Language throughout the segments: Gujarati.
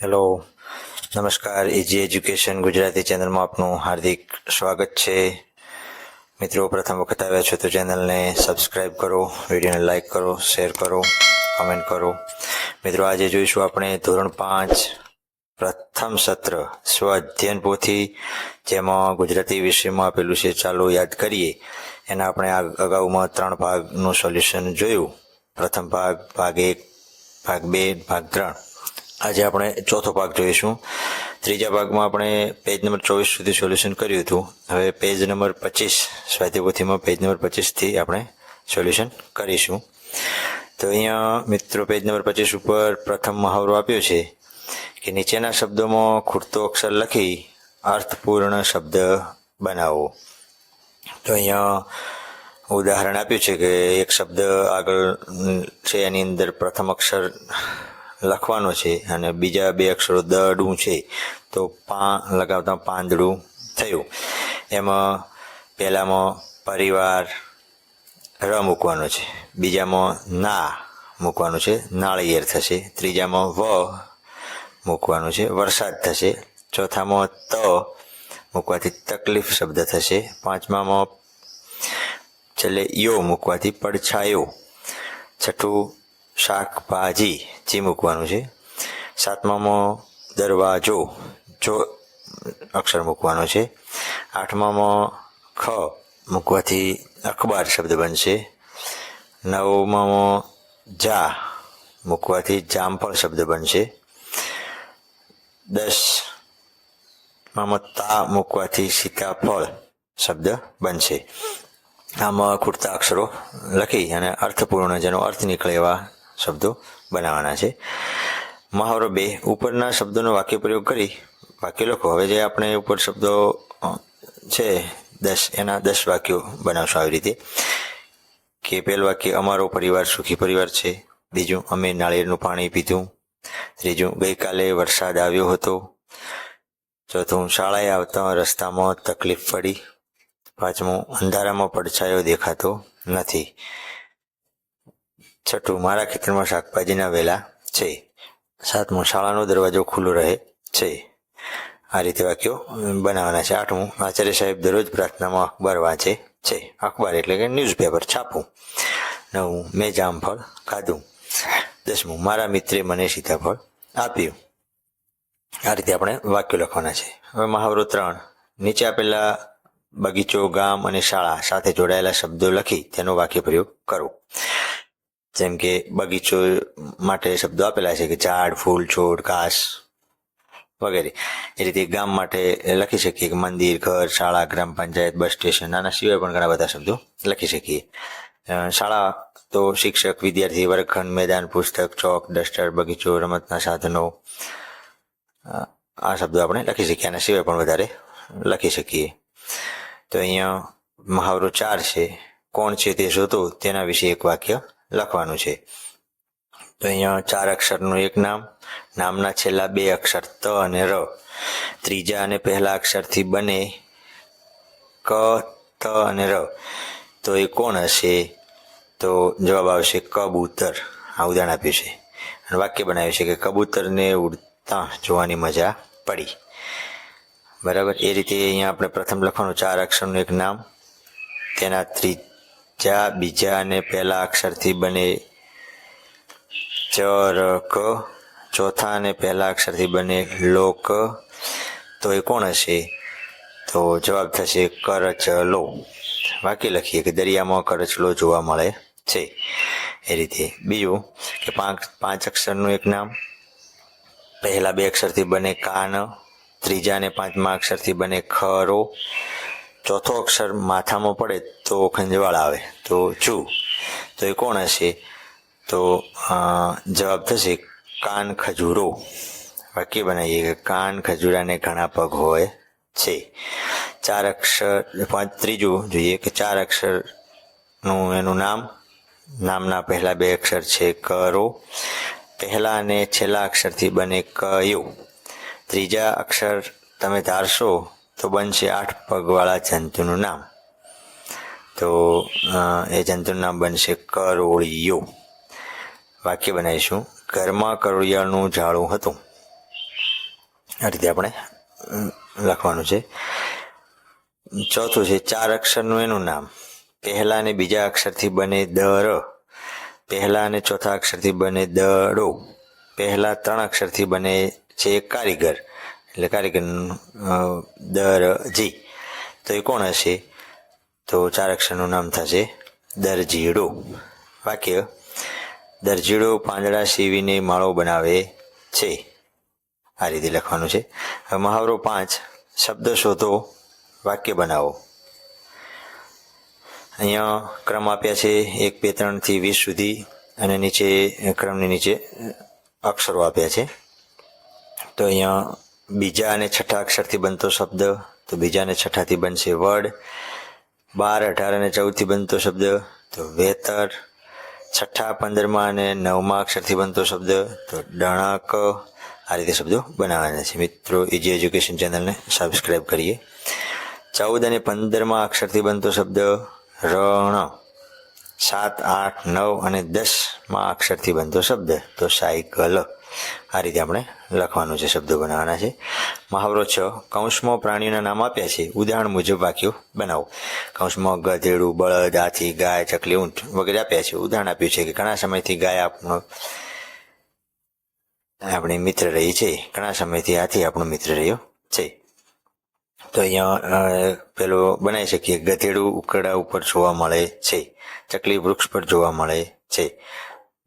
હેલો નમસ્કાર. ઇજી એજ્યુકેશન ગુજરાતી ચેનલમાં આપનું હાર્દિક સ્વાગત છે. મિત્રો, પ્રથમ વખત આવ્યા છો તો ચેનલને સબસ્ક્રાઈબ કરો, વિડીયોને લાઈક કરો શેર કરો કમેન્ટ કરો. મિત્રો, આજે જોઈશું આપણે ધોરણ પાંચ, પ્રથમ સત્ર, સ્વ અધ્યયન પોથી, જેમાં ગુજરાતી વિષયમાં આપેલું છે, ચાલો યાદ કરીએ. એના આપણે અગાઉમાં ત્રણ ભાગનું સોલ્યુશન જોયું. પ્રથમ ભાગ ભાગ એક, ભાગ બે, ભાગ ત્રણ. આજે આપણે ચોથો ભાગ જોઈશું. ત્રીજા ભાગમાં આપણે પેજ નંબર ચોવીસ સુધી સોલ્યુશન કર્યું હતું. હવે પેજ નંબર પચીસ સ્વાધ્યાયપોથીમાં પેજ નંબર પચીસથી આપણે સોલ્યુશન કરીશું. તો અહીંયા મિત્રો પેજ નંબર પચીસ ઉપર પ્રથમ મહાવરો આપ્યો છે કે નીચેના શબ્દોમાં ખૂટતો અક્ષર લખી અર્થપૂર્ણ શબ્દ બનાવો. તો અહીંયા ઉદાહરણ આપ્યું છે કે એક શબ્દ આગળ છે, એની અંદર પ્રથમ અક્ષર લખવાનો છે અને બીજા બે અક્ષરો દડું છે, તો પા લગાવતા પાંદડું થયું. એમાં પહેલામાં પરિવાર ર મૂકવાનો છે, બીજામાં ના મૂકવાનું છે, નાળિયેર થશે, ત્રીજામાં વ મૂકવાનું છે, વરસાદ થશે, ચોથામાં ત મૂકવાથી તકલીફ શબ્દ થશે, પાંચમામાં છેલ્લે યો મૂકવાથી પડછાયો. છઠ્ઠું શાકભાજી જે મૂકવાનું છે. સાતમામાં દરવાજો જો અક્ષર મૂકવાનો છે. આઠમામાં ખ મૂકવાથી અખબાર શબ્દ બનશે. નવમામાં જા મૂકવાથી જામફળ શબ્દ બનશે. દસ મામાં તા મૂકવાથી સીતાફળ શબ્દ બનશે. આમાં ખૂટતા અક્ષરો લખી અને અર્થપૂર્ણ જેનો અર્થ નીકળે એવા શબ્દો બનાવવાના છે. મહાવરો બે, ઉપરના શબ્દોનો વાક્ય પ્રયોગ કરી. વાક્ય લખો. હવે જે આપણે ઉપર શબ્દો છે, દસ, એના દસ વાક્યો બનાવશું આવી રીતે. કે પહેલું વાક્ય, અમારો પરિવાર સુખી પરિવાર છે. બીજું, અમે નાળિયેરનું પાણી પીધું. ત્રીજું, ગઈકાલે વરસાદ આવ્યો હતો. ચોથું, શાળાએ આવતા રસ્તામાં તકલીફ પડી. પાંચમું, અંધારામાં પડછાયો દેખાતો નથી. છઠ્ઠું, મારા ખેતરમાં શાકભાજીના વેલા છે. સાતમું, શાળાનો દરવાજો ખુલ્લો રહે છે. આ રીતે વાક્યો બનાવવાના છે. આઠમું, આચાર્ય સાહેબ દરરોજ પ્રાર્થનામાં અખબાર વાંચે છે. અખબાર એટલે કે ન્યૂઝપેપર, છાપું. નવમું મેં જામફળ ખાધું. દસમું, મારા મિત્રે મને સીતાફળ આપ્યું. આ રીતે આપણે વાક્યો લખવાના છે. હવે મહાવરો ત્રણ. નીચે આપેલા બગીચો, ગામ અને શાળા સાથે જોડાયેલા શબ્દો લખી તેનો વાક્ય પ્રયોગ કરો. જેમ કે બગીચો માટે શબ્દો આપેલા છે કે ઝાડ, ફૂલ, છોડ, ઘાસ વગેરે. એ રીતે ગામ માટે લખી શકીએ કે મંદિર, ઘર, શાળા, ગ્રામ પંચાયત, બસ સ્ટેશન, આના સિવાય પણ ઘણા બધા શબ્દો લખી શકીએ. શાળા તો શિક્ષક, વિદ્યાર્થી વર્ગખંડ, મેદાન, પુસ્તક, ચોક, ડસ્ટર, બગીચો, રમતના સાધનો આ શબ્દો આપણે લખી શકીએ. આના સિવાય પણ વધારે લખી શકીએ. તો અહીંયા મહાવરો ચાર છે. કોણ છે તે શોધો, તેના વિશે એક વાક્ય લખવાનું છે. તો અહીંયા ચાર અક્ષરનું એક નામ, નામના છેલ્લા બે અક્ષર ત અને ર. ત્રીજા અને પહેલા અક્ષરથી બને ક, ત અને ર. તો એ કોણ હશે? તો જવાબ આવશે કબૂતર. આ ઉદાહરણ આપ્યું છે. અને વાક્ય બનાવ્યું છે કે કબૂતરને ઉડતા જોવાની મજા પડી. બરાબર? એ રીતે અહીંયા આપણે પ્રથમ લખવાનું. ચાર અક્ષરનું એક નામ, તેના ત્રીજા બીજા અને પહેલા અક્ષરથી બને ચ ર ક ચોથા અને પહેલા અક્ષરથી બને લોક. તો એ કોણ હશે? તો જવાબ થશે કરચલો. વાક્ય લખીએ કે દરિયામાં કરચલો જોવા મળે છે. એ રીતે. બીજું કે પાંચ પાંચ અક્ષરનું એક નામ. પહેલા બે અક્ષરથી બને કાન. ત્રીજા અને પાંચમા અક્ષરથી બને ખરો. ચોથો અક્ષર માથામાં પડે તો ખંજવાળ આવે. તો ચુ. તો એ કોણ હશે? તો જવાબ થશે કાન ખજૂરો. વાક્ય બનાવીએ કે કાન ખજૂરાને ઘણા પગ હોય છે. ચાર અક્ષર, પાંચ, ત્રીજું જોઈએ કે ચાર અક્ષરનું એનું નામ. નામના પહેલા બે અક્ષર છે કરો. પહેલા અને છેલ્લા અક્ષરથી બને કયો. ત્રીજા અક્ષર તમે ધારશો તો બનશે આઠ પગવાળા જંતુનું નામ. તો એ જંતુનું નામ બનશે કરોળિયો. વાક્ય બનાવીશું. ઘરમાં કરોળિયાનું ઝાડું હતું. આ રીતે આપણે લખવાનું છે. ચોથું છે, ચાર અક્ષરનું એનું નામ. પહેલા અને બીજા અક્ષરથી બને દર. પહેલા અને ચોથા અક્ષરથી બને દડો. પહેલા ત્રણ અક્ષરથી બને છે કારીગર. એટલે કારીગરનું દર દરજી તો એ કોણ હશે? તો ચાર અક્ષરનું નામ થશે. દરજીડો વાક્ય દરજીડો પાંદડા સીવીને માળો બનાવે છે. આ રીતે લખવાનું છે. મહાવરો પાંચ, શબ્દ શોધો, વાક્ય બનાવો. અહીંયા ક્રમ આપ્યા છે એક, બે, ત્રણથી વીસ સુધી અને નીચે, ક્રમની નીચે અક્ષરો આપ્યા છે. તો અહીંયા બીજા અને છઠ્ઠા અક્ષરથી બનતો શબ્દ, તો બીજા અને છઠ્ઠાથી બનશે વડ. બાર, અઢાર અને ચૌદથી બનતો શબ્દ, તો વેતર. છઠ્ઠા, પંદરમાં અને નવમા અક્ષરથી બનતો શબ્દ, તો ડણક. આ રીતે શબ્દો બનાવવાના છે. મિત્રો ઇજી એજ્યુકેશન ચેનલને સબસ્ક્રાઈબ કરીએ. ચૌદ અને પંદરમાં અક્ષરથી બનતો શબ્દ, રણ. સાત, આઠ, નવ અને દસમાં અક્ષરથી બનતો શબ્દ, તો સાયકલ. આ રીતે આપણે લખવાનું છે, શબ્દો બનાવવાના છે. મહાવરો છ, કૌંસમાં પ્રાણીઓના નામ આપ્યા છે. ઉદાહરણ મુજબ વાક્યો બનાવો. કૌંસમાં ગધેડું, બળદ, હાથી, ગાય, ચકલી, ઊંટ વગેરે આપ્યા છે. ઉદાહરણ આપ્યું છે કે ઘણા સમયથી ગાય આપણો આપણી મિત્ર રહી છે. ઘણા સમયથી હાથી આપણો મિત્ર રહ્યો છે. તો અહીંયા પેલો બનાવી શકીએ. ગધેડું ઉકરડા ઉપર જોવા મળે છે. ચકલી વૃક્ષ પર જોવા મળે છે.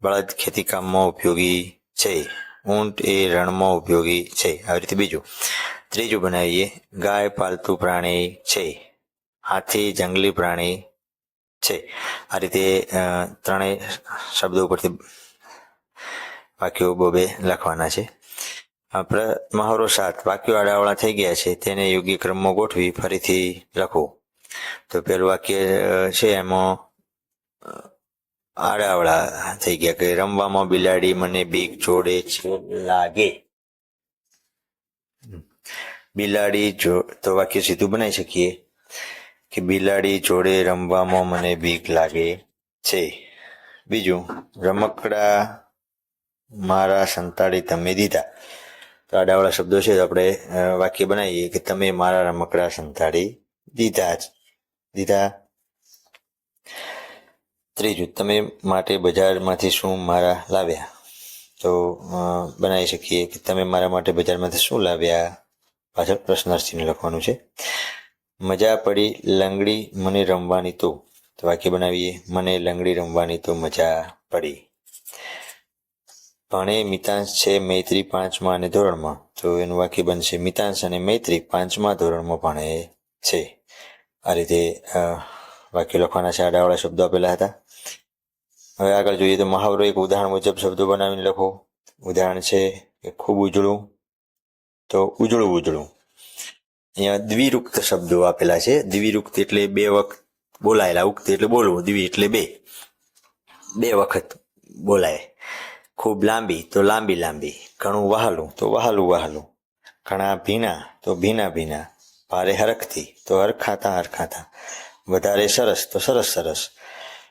બળદ ખેતીકામમાં ઉપયોગી છે. ઊંટ એ રણમાં ઉપયોગી છે. આવી રીતે બીજું, ત્રીજું બનાવીએ, ગાય પાલતુ પ્રાણી છે. હાથી, જંગલી પ્રાણી છે. આ રીતે ત્રણેય શબ્દો ઉપરથી વાક્યો બોબે લખવાના છે. મહાવરો સાત વાક્યો આડાવડા થઈ ગયા છે. તેને યોગ્ય ક્રમમાં ગોઠવી ફરીથી લખો. તો પેલું વાક્ય છે એમાં આડાવડા થઈ ગયા કે રમવામાં બિલાડી મને બીક જોડે છે લાગે. બિલાડી જો તો વાક્ય સીધું બનાવી શકીએ કે બિલાડી જોડે રમવામાં મને બીક લાગે છે. બીજું, રમકડા મારા સંતાડી તમે દીધા. તો આડાવાળા શબ્દો છે, તો આપણે વાક્ય બનાવીએ કે તમે મારા રમકડા સંતાડી દીધા જ દીધા ત્રીજું, તમે માટે બજારમાંથી શું મારા લાવ્યા? તો બનાવી શકીએ કે તમે મારા માટે બજારમાંથી શું લાવ્યા? પાછળ પ્રશ્નાર્થીને લખવાનું છે. મજા પડી લંગડી મને રમવાની તો. તો વાક્ય બનાવીએ, મને લંગડી રમવાની તો મજા પડી. ભણે મિતાંશ છે મૈત્રી પાંચમા અને ધોરણમાં. તો એનું વાક્ય બનશે, મિતાંશ અને મૈત્રી પાંચમા ધોરણમાં ભણે છે. આ રીતે વાક્ય લખવાના છે. આડાવાળા શબ્દો આપેલા હતા. હવે આગળ જોઈએ તો મહાવરો એક ઉદાહરણ મુજબ શબ્દો બનાવીને લખો. ઉદાહરણ છે કે ખૂબ ઉજળું તો ઉજળું ઉજળું. અહીંયા દ્વિરુક્ત શબ્દો આપેલા છે. દ્વિરુક્ત એટલે બે વખત બોલાયેલા. ઉક્ત એટલે બોલવું. દ્વિ એટલે બે. બે વખત બોલાય. ખૂબ લાંબી તો લાંબી લાંબી. ઘણું વહાલું તો વહાલું વહાલું. ઘણા ભીના તો ભીના ભીના. ભારે હરખથી તો હરખાતા હરખાતા. વધારે સરસ તો સરસ સરસ.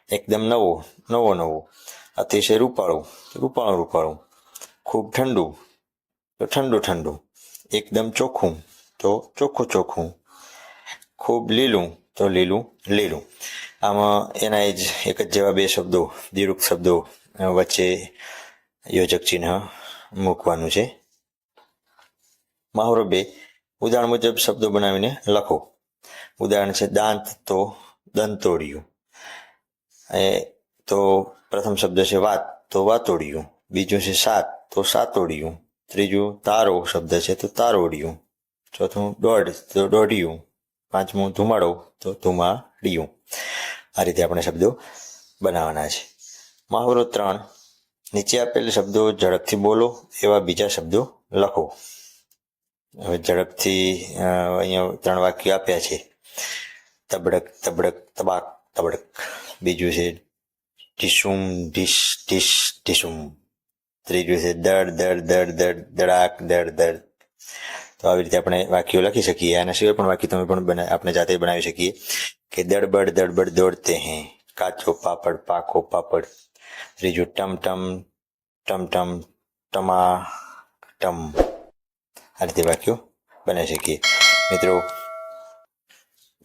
એકદમ નવો નવો નવો. અતિશય રૂપાળું રૂપાળું રૂપાળું. ખૂબ ઠંડુ, તો ઠંડુ ઠંડુ. એકદમ ચોખ્ખું, તો ચોખ્ખું ચોખ્ખું. ખૂબ લીલું, તો લીલું લીલું. આમાં એના જ, એક જ જેવા બે શબ્દો, દ્વિરૂપ શબ્દો વચ્ચે યોજક ચિહ્ન મૂકવાનું છે. મહાવરો બે, ઉદાહરણ મુજબ શબ્દો બનાવીને લખો. ઉદાહરણ છે દાંત તો દંતોડિયું એ તો પ્રથમ શબ્દ છે વાત, તો વાતોડિયું. બીજું છે સાત, તો સાતોડિયું. ત્રીજું તારો શબ્દ છે, તો તારોડિયું. ચોથું દોઢ, તો દોઢિયું. પાંચમું ધુમાડો, તો ધુમાડિયું. આ રીતે આપણે શબ્દો બનાવવાના છે. મહાવરો ત્રણ. નીચે આપેલ શબ્દો ઝડપથી બોલો, એવા બીજા શબ્દો લખો. હવે ઝડપથી અહીંયા ત્રણ વાક્યો આપ્યા છે. તબડક તબડક, તબાક, તબડક. બીજું છે ઢીસુમ ઢીસ ઢીસ ઢીસુમ ત્રીજું છે દડ દડ દડ દડ દડાક દડ દડ તો આવી રીતે આપણે વાક્યો લખી શકીએ આના સિવાય પણ વાક્ય તમે પણ બના આપણે જાતે બનાવી શકીએ કે દડબડ દડબડ દોડતે હૈ. કાચો પાપડ, પાકો પાપડ. ત્રીજું, ટમ ટમ ટમ ટમ ટમા ટમ આ રીતે વાક્યો બનાવી શકીએ. મિત્રો,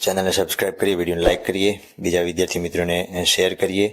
ચેનલને સબસ્ક્રાઇબ કરીએ, વિડીયોને લાઇક કરીએ. બીજા વિદ્યાર્થી મિત્રોને શેર કરીએ.